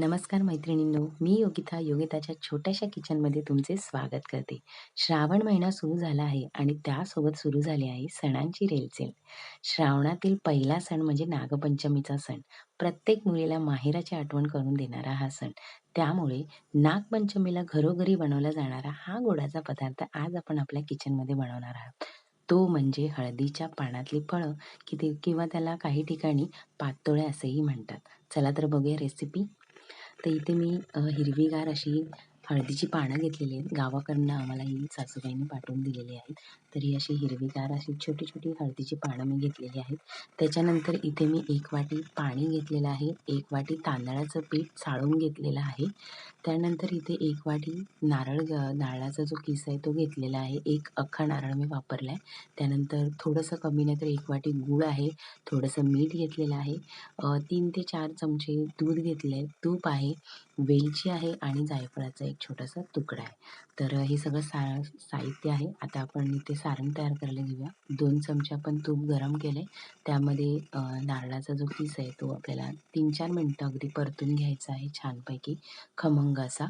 नमस्कार मैत्रिणींनो मी योगिता योगिताच्या छोट्याशा किचनमध्ये तुमचे स्वागत करते. श्रावण महिना सुरू झाला आहे आणि त्यासोबत सुरू झाली आहे सणांची रेलचेल. श्रावणातील पहिला सण म्हणजे नागपंचमीचा सण. प्रत्येक मुलीला माहेराची आठवण करून देणारा हा सण. त्यामुळे नागपंचमीला घरोघरी बनवला जाणारा हा गोडाचा पदार्थ आज आपण आपल्या किचनमध्ये बनवणार आहोत. तो म्हणजे हळदीच्या पानातली फळं किती किंवा त्याला काही ठिकाणी पातोळे असेही म्हणतात. चला तर बघूया रेसिपी तर इथे मी हिरवीगार अशी हळदीची पानं घेतलेली आहेत. गावाकडनं आम्हाला ही सासूबाईंनी पाठवून दिलेली आहेत. तर ही अशी हिरवीगार अशी छोटी छोटी हळदीची पानं मी घेतलेली आहेत. त्याच्यानंतर इथे मी एक वाटी पाणी घेतलेलं आहे. एक वाटी तांदळाचं पीठ चाळून घेतलेलं आहे. त्यानंतर इथे एक वाटी नारळ नारळाचा जो किस आहे तो घेतलेला आहे. एक अख्खा नारळ मी वापरला आहे त्यानंतर थोडंसं कमी नाही तर एक वाटी गूळ आहे. थोडंसं मीठ घेतलेलं आहे. तीन ते चार चमचे दूध घेतले आहे तूप आहे. वेलची आहे आणि जायफळाचं एक छोटासा तुकडा आहे. तर हे सगळं सा साहित्य आहे. आता आपण इथे सारण तयार करायला घेऊया. दोन चमचे आपण तूप गरम केले त्यामध्ये नारळाचा जो किस आहे तो आपल्याला तीन चार मिनटं अगदी परतून घ्यायचा आहे छानपैकी. खमंग असा.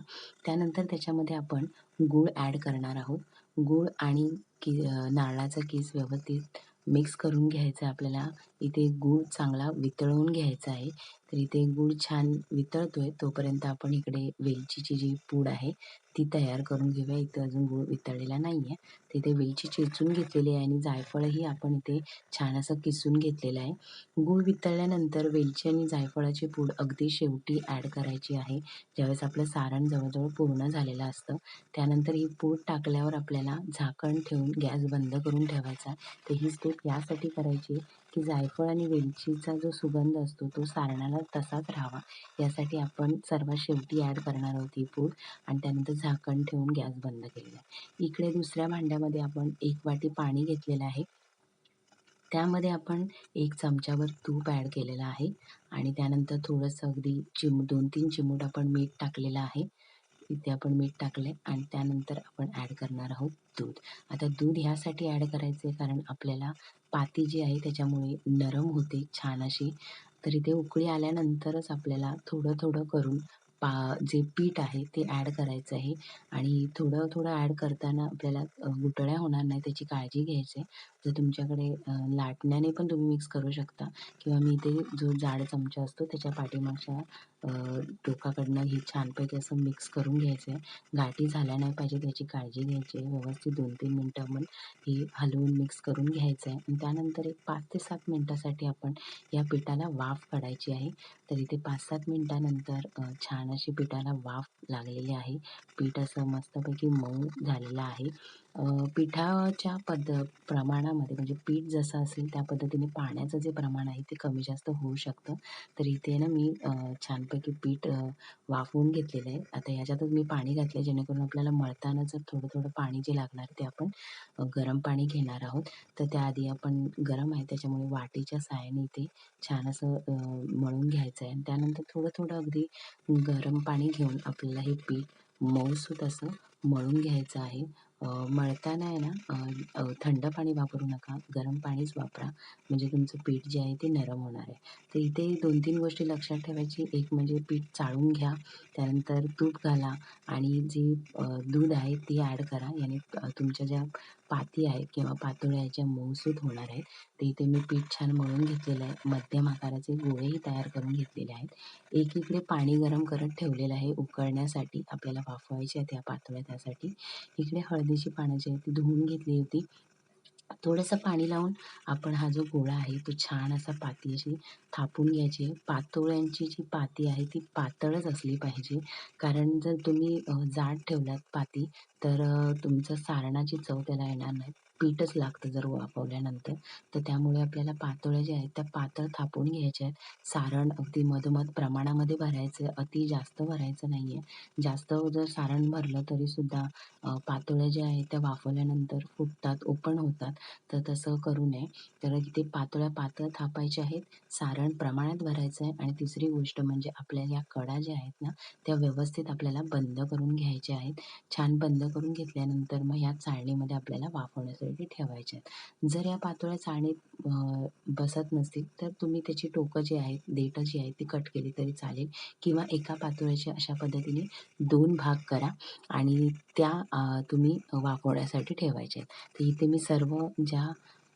त्यानंतर त्याच्यामध्ये आपण गूळ ॲड करणार आहोत. गूळ आणि की नारळाचा किस व्यवस्थित मिक्स करून घ्यायचा आहे आपल्याला. इथे गूळ चांगला वितळवून घ्यायचा आहे. तर इथे गूळ छान वितळतो आहे तोपर्यंत आपण इकडे वेलचीची जी पूड आहे ती तयार करून घेऊया. इथं अजून गूळ वितळलेला नाही आहे तर इथे वेलची चिरचून घेतलेली आहे आणि जायफळही आपण इथे छान असं किसून घेतलेलं आहे. गूळ वितळल्यानंतर वेलची आणि जायफळाची पूड अगदी शेवटी ॲड करायची आहे. ज्यावेळेस आपलं सारण जवळजवळ पूर्ण झालेलं असतं त्यानंतर ही पूड टाकल्यावर आपल्याला झाकण ठेवून गॅस बंद करून ठेवायचा. तर ही स्टेप यासाठी करायची की जायफळ आणि वेलचीचा जो सुगंध असतो तो सारणाला तसाच राहावा. यासाठी आपण सर्वात शेवटी ॲड करणार आहोत ही पूड आणि त्यानंतर झाकण ठेवून गॅस बंद केलेला. आहे इकडे दुसऱ्या भांड्यामध्ये आपण एक वाटी पाणी घेतलेलं आहे. त्यामध्ये आपण एक चमच्यावर तूप ॲड केलेलं आहे आणि त्यानंतर थोडंसं अगदी चिम दोन तीन चिमूट आपण मीठ टाकलेलं आहे. इथे आपण मीठ टाकले आणि त्यानंतर आपण ॲड करणार आहोत दूध. आता दूध ह्यासाठी ॲड करायचं आहे कारण आपल्याला पाती जी आहे त्याच्यामुळे नरम होते छान अशी. तर इथे उकळी आल्यानंतरच आपल्याला थोडं थोडं करून पा जे पीठ आहे ते ॲड करायचं आहे. आणि थोडं थोडं ॲड करताना आपल्याला गुटळ्या होणार नाही त्याची काळजी घ्यायची आहे. जर तुमच्याकडे लाटण्याने पण तुम्ही मिक्स करू शकता. किंवा मी इथे जो जाड चमचा असतो त्याच्या पाठीमागच्या टोकाकडनं ही छानपैकी असं मिक्स करून घ्यायचं आहे गाठी झाल्या नाही पाहिजे त्याची काळजी घ्यायची आहे. व्यवस्थित दोन तीन मिनटं आपण ही हलवून मिक्स करून घ्यायचं आहे आणि त्यानंतर एक पाच ते सात मिनटासाठी आपण या पिठाला वाफ काढायची आहे. तर इथे पाच सात मिनटानंतर छान अशी पिठाला वाफ लागलेली आहे. पीठ असं मस्तपैकी मऊ झालेलं आहे. पिठाच्या पद्ध प्रमाणामध्ये म्हणजे पीठ जसं असेल त्या पद्धतीने पाण्याचं जे प्रमाण आहे ते कमी जास्त होऊ शकतं. तर इथे ना मी छानपैकी पीठ वाफवून घेतलेलं आहे. आता ह्याच्यातच मी पाणी घातलं जेणेकरून आपल्याला मळताना जर थोडं थोडं पाणी जे लागणार ते आपण गरम पाणी घेणार आहोत. तर त्याआधी आपण गरम आहे त्याच्यामुळे वाटीच्या साहाय्याने इथे छान असं मळून घ्यायचं आहे आणि त्यानंतर थोडं थोडं अगदी ग गरम पाणी घेऊन आपल्याला हे पीठ मऊसूत असं मळून घ्यायचं आहे. मळताना आहे ना थंड पाणी वापरू नका गरम पाणीच वापरा. म्हणजे तुमचं पीठ जे आहे ते नरम होणार आहे. तर इथे दोन तीन गोष्टी लक्षात ठेवायची. एक म्हणजे पीठ चाळून घ्या त्यानंतर तूप घाला आणि जी दूध आहे ती ॲड करा. याने तुमच्या ज्या पाती आहेत किंवा पातोळ्या ज्या मऊसूत होणार आहेत. ते इथे मी पीठ छान मळून घेतलेलं आहे. मध्यम आकाराचे गोळेही तयार करून घेतलेले आहेत. एकीकडे पाणी गरम करत ठेवलेलं आहे उकळण्यासाठी. आपल्याला वाफवायची आहेत या पातोळ्या त्यासाठी. इकडे हळदीची पानं जी आहेत ती धुवून घेतली होती. थोडंसं पाणी लावून आपण हा जो गोळा आहे तो छान असा पाती अशी थापून घ्यायची. आहे पातोळ्यांची जी पाती आहे ती पातळच असली पाहिजे. कारण जर तुम्ही जाड ठेवलात पाती तर तुमचं सारणाची चव त्याला येणार नाही. पीठच लागतं जर वाफवल्यानंतर. तर त्यामुळे आपल्याला पातोळ्या ज्या आहेत त्या पातळ थापून घ्यायच्या आहेत. सारण अगदी मधोमध प्रमाणामध्ये भरायचं आहे अति जास्त भरायचं नाही आहे जास्त जर सारण भरलं तरीसुद्धा पातोळ्या ज्या आहेत त्या वाफवल्यानंतर फुटतात ओपन होतात. तर तसं करू नये. तर इथे पातोळ्या पातळ थापायच्या आहेत सारण प्रमाणात भरायचं आहे आणि तिसरी गोष्ट म्हणजे आपल्या या कडा ज्या आहेत ना त्या व्यवस्थित आपल्याला बंद करून घ्यायच्या आहेत. छान बंद करून घेतल्यानंतर मग या चाळणीमध्ये आपल्याला वाफवण्यासाठी ते ठेवायच्या आहेत. जर या पातोळ्या चाळणीत बसत नसतील, तर तुम्ही त्याची टोकं जी आहेत, देठं जी आहेत ती कट केली तरी चालेल किंवा एका पातोळ्याचे अशा पद्धतीने दोन भाग करा आणि त्या तुम्ही वाफवण्यासाठी ठेवायच्या आहेत. तर इथे मी सर्व ज्या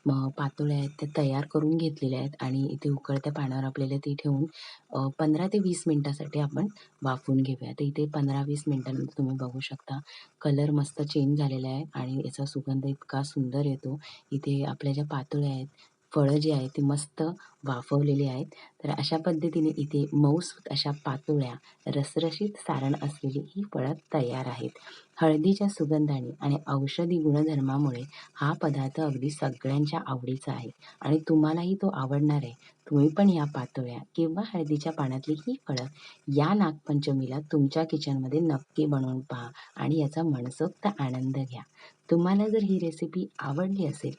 पातोळ्या आहेत त्या तयार करून घेतलेल्या आहेत आणि इथे उकळत्या पाण्यावर आपल्याला ती ठेवून पंधरा ते वीस मिनटासाठी आपण वाफवून घेऊया. तर इथे पंधरा वीस मिनटानंतर तुम्ही बघू शकता कलर मस्त चेंज झालेला आहे आणि याचा सुगंध इतका सुंदर येतो. इथे आपल्या ज्या पातोळ्या आहेत, फळं जी आहेत ती मस्त वाफवलेली आहेत. तर अशा पद्धतीने इथे मऊसूत अशा पातोळ्या, रसरशीत सारण असलेली ही फळं तयार आहेत. हळदीच्या सुगंधाने आणि औषधी गुणधर्मामुळे हा पदार्थ अगदी सगळ्यांच्या आवडीचा आहे आणि तुम्हालाही तो आवडणार आहे. तुम्ही पण या पातोळ्या किंवा हळदीच्या पानातली ही फळं या नागपंचमीला तुमच्या किचनमध्ये नक्की बनवून पहा आणि याचा मनसोक्त आनंद घ्या. तुम्हाला जर ही रेसिपी आवडली असेल,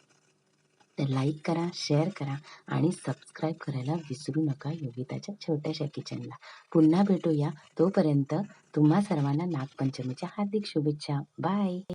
तर लाईक करा, शेअर करा आणि सबस्क्राईब करायला विसरू नका योगिताच्या छोट्याशा किचनला. पुन्हा भेटूया. तोपर्यंत तुम्हा सर्वांना नागपंचमीच्या हार्दिक शुभेच्छा. बाय.